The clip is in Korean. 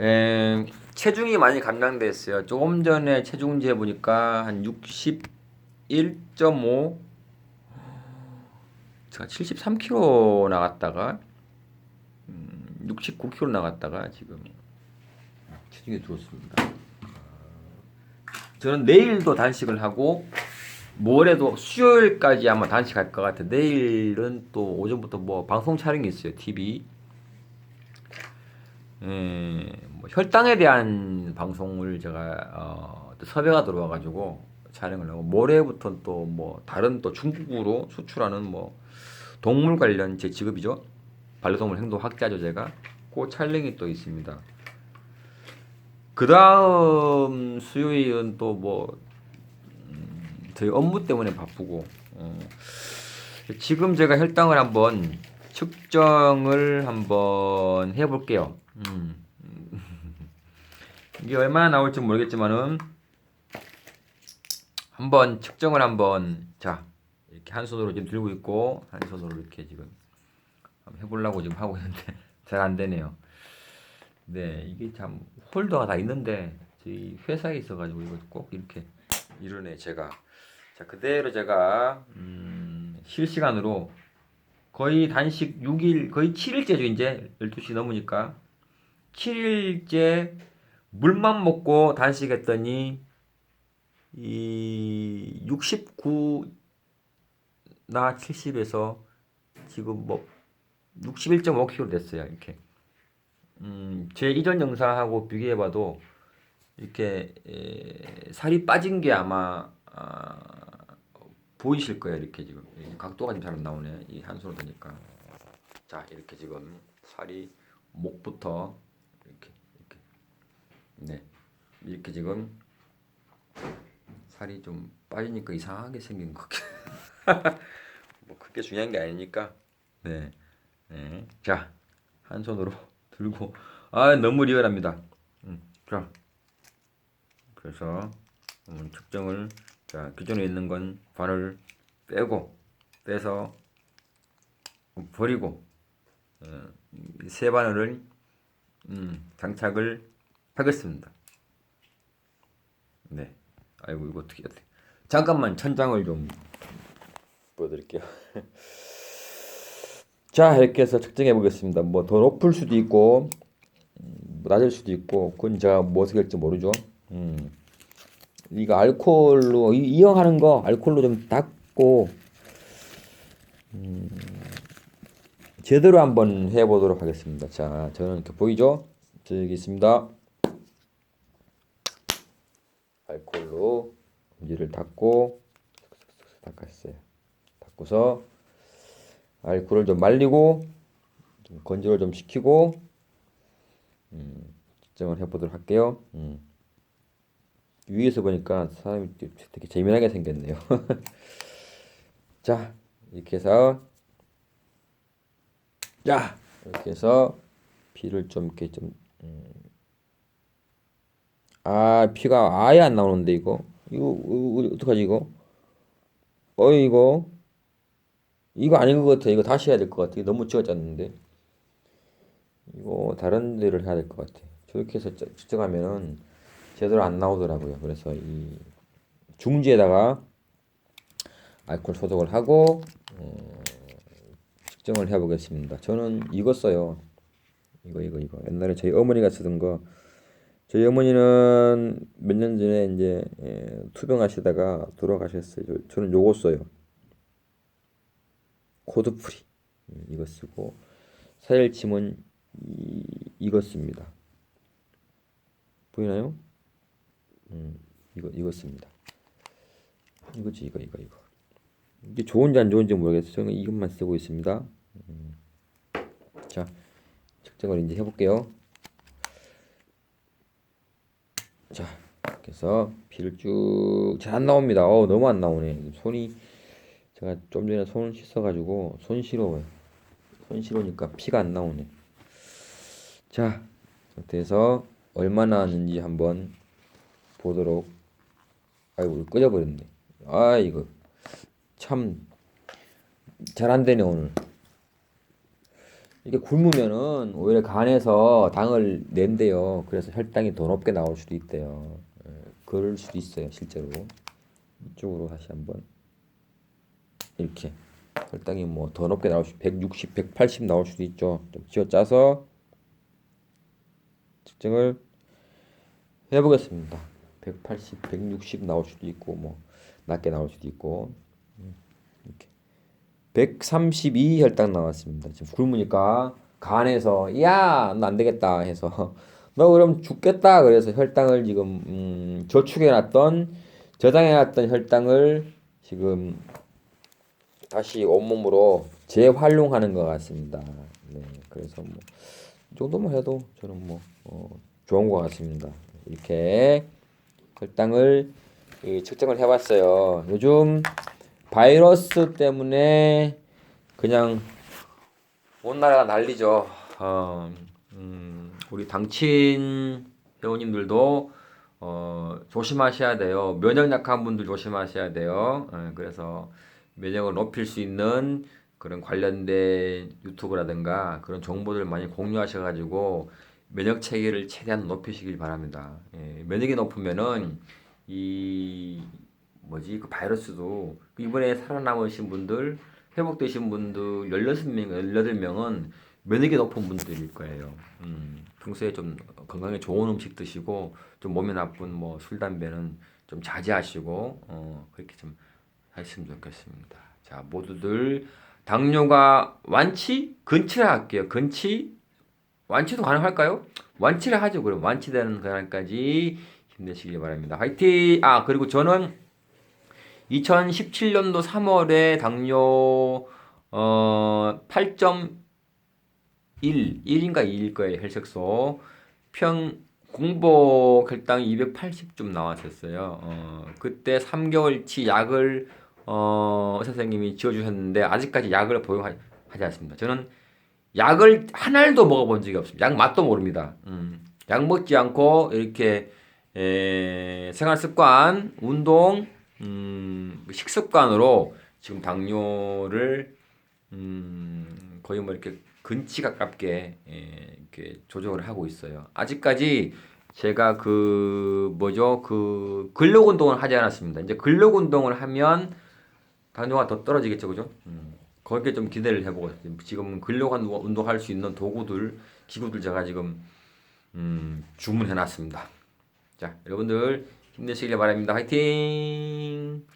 에, 체중이 많이 감량됐어요. 조금 전에 체중 재 보니까 한 61.5 제가 73kg 나갔다가 음, 69kg 나갔다가 지금 체중이 들었습니다. 저는 내일도 단식을 하고 모레도 수요일까지 아마 단식할 것 같아요. 내일은 또 오전부터 뭐 방송 촬영이 있어요. TV. 예, 뭐 혈당에 대한 방송을 제가 어, 또 섭외가 들어와가지고 촬영을 하고 모레부터 또 뭐 다른 또 중국으로 수출하는 뭐 동물 관련 제 직업이죠. 반려동물 행동 학자죠 제가. 그 촬영이 또 있습니다. 그 다음 수요일은 또 뭐 저희 업무 때문에 바쁘고 어, 지금 제가 혈당을 한번 측정을 한번 해볼게요. 음. 이게 얼마나 나올지 모르겠지만은 한번 측정을 한번 자 이렇게 한 손으로 지금 들고 있고 한 손으로 이렇게 지금 해보려고 지금 하고 있는데 잘 안 되네요. 네 이게 참 홀더가 다 있는데 저희 회사에 있어가지고 이거 꼭 이렇게 이러네 제가 자 그대로 제가 음, 실시간으로 거의 단식 6일 거의 7일째죠 이제 12시 넘으니까 7일째 물만 먹고 단식했더니 이 69나 70에서 지금 뭐 61.5kg 됐어요 이렇게. 음, 제 이전 영상하고 비교해 봐도 이렇게 에, 살이 빠진 게 아마 아, 보이실 거예요 이렇게 지금. 이 각도가 좀잘안 나오네 이한 손으로 되니까. 자 이렇게 지금 살이 목부터 이렇게 네 이렇게 지금 살이 좀 빠지니까 이상하게 생긴 것 같아 뭐 그게 중요한 게 아니니까 네. 네. 자, 한 손으로 들고 아, 너무 리얼합니다. 음. 자. 그래서 음, 측정을 자, 기존에 있는 건 발을 빼고 빼서 버리고 어, 이세 바늘을 음, 장착을 하겠습니다. 네. 아이고 이거 어떻게 해야 돼? 잠깐만 천장을 좀 보여드릴게요. 자 이렇게 해서 측정해 보겠습니다. 뭐 더 높을 수도 있고 음, 낮을 수도 있고 그건 제가 무엇을 할지 모르죠. 음. 이거 알코올로 이- 이용하는 거 알코올로 좀 닦고 음, 제대로 한번 해보도록 하겠습니다. 자 저는 이렇게 보이죠? 저기 있습니다. 알코올로 엄지를 닦고 닦았어요. 닦고서 알코올을 좀 말리고 좀 건조를 좀 시키고 음, 측정을 해보도록 할게요. 음. 위에서 보니까 사람이 되게 재미나게 생겼네요. 자 이렇게 해서 자 이렇게 해서 피를 좀 이렇게 좀 음. 아 피가 아예 안 나오는데 이거? 이거, 이거 어떡하지 이거? 어 이거? 이거 아닌 것 같아. 이거 다시 해야 될 것 같아. 너무 지어졌는데. 이거 다른 데를 해야 될 것 같아. 저렇게 해서 저- 측정하면은 제대로 안 나오더라고요. 그래서 이 중지에다가 알코올 소독을 하고 어, 측정을 해 보겠습니다. 저는 이거 써요. 이거 이거 이거. 옛날에 저희 어머니가 쓰던 거 저희 어머니는 몇 년 전에 이제 예, 투병하시다가 돌아가셨어요. 저- 저는 요거 써요. 코드프리 음, 이거 쓰고 사열침은 이, 이거 씁니다. 보이나요? 음, 이거 이거 씁니다. 이거지 이거 이거 이거. 이게 좋은지 안 좋은지 모르겠어요. 저는 이것만 쓰고 있습니다. 음. 자, 측정을 이제 해볼게요. 자, 해서 피를 쭉 잘 안 나옵니다. 어, 너무 안 나오네. 손이 제가 좀 전에 손을 씻어가지고 손 시려워요. 손 시려우니까 피가 안 나오네. 자, 상태에서 얼마 나왔는지 한번 보도록. 아이고, 이거 꺼져버렸네. 아, 이거 참 잘 안 되네 오늘. 이게 굶으면은 오히려 간에서 당을 낸대요. 그래서 혈당이 더 높게 나올 수도 있대요. 예, 그럴 수도 있어요, 실제로. 이쪽으로 다시 한번 이렇게 혈당이 뭐 더 높게 나올 수, 160, 180 나올 수도 있죠. 좀 쥐어 짜서 측정을 해보겠습니다. 180, 160 나올 수도 있고 뭐 낮게 나올 수도 있고 음, 이렇게 132 혈당 나왔습니다. 지금 굶으니까 간에서 야, 너 안 되겠다 해서 너 그럼 죽겠다 그래서 혈당을 지금 음, 저축해 놨던 저장해 놨던 혈당을 지금 다시 온몸으로 재활용하는 것 같습니다. 네, 그래서 뭐 이 정도만 해도 저는 뭐 어, 좋은 것 같습니다. 이렇게 혈당을 이, 측정을 해봤어요. 요즘 바이러스 때문에 그냥 온 나라가 난리죠. 어, 음, 우리 당친 회원님들도 어, 조심하셔야 돼요. 면역 약한 분들 조심하셔야 돼요. 어, 그래서 면역을 높일 수 있는 그런 관련된 유튜브라든가 그런 정보들 많이 공유하셔가지고 면역 체계를 최대한 높이시길 바랍니다. 예, 면역이 높으면은 이 뭐지 그 바이러스도 그 이번에 살아남으신 분들 회복되신 분들 16명 18명은 면역이 높은 분들일 거예요. 음, 평소에 좀 건강에 좋은 음식 드시고 좀 몸에 나쁜 뭐 술 담배는 좀 자제하시고 어, 그렇게 좀 하셨으면 좋겠습니다. 자 모두들 당뇨가 완치 근치를 할게요. 근치 완치도 가능할까요? 완치를 하죠. 그럼 완치되는 그날까지 힘내시길 바랍니다. 화이팅! 아 그리고 저는 2017년도 3월에 당뇨 어 8.1 1인가 2일 거예요 혈색소 평 공복 혈당이 280좀 나왔었어요. 어 그때 3개월치 약을 어 선생님이 지어 주셨는데 아직까지 약을 복용하지 않습니다. 저는 약을 한 알도 먹어본 적이 없습니다. 약 맛도 모릅니다. 음, 약 먹지 않고 이렇게 에, 생활 습관, 운동, 음, 식습관으로 지금 당뇨를 음, 거의 뭐 이렇게 근치 가깝게 에, 이렇게 조정을 하고 있어요. 아직까지 제가 그 뭐죠 그 근력 운동을 하지 않았습니다. 이제 근력 운동을 하면 당뇨가 더 떨어지겠죠, 그죠? 음. 거기에 좀 기대를 해보고. 지금 근력 운동- 운동할 수 있는 도구들, 기구들 제가 지금 음, 주문해놨습니다. 자, 여러분들 힘내시길 바랍니다. 화이팅!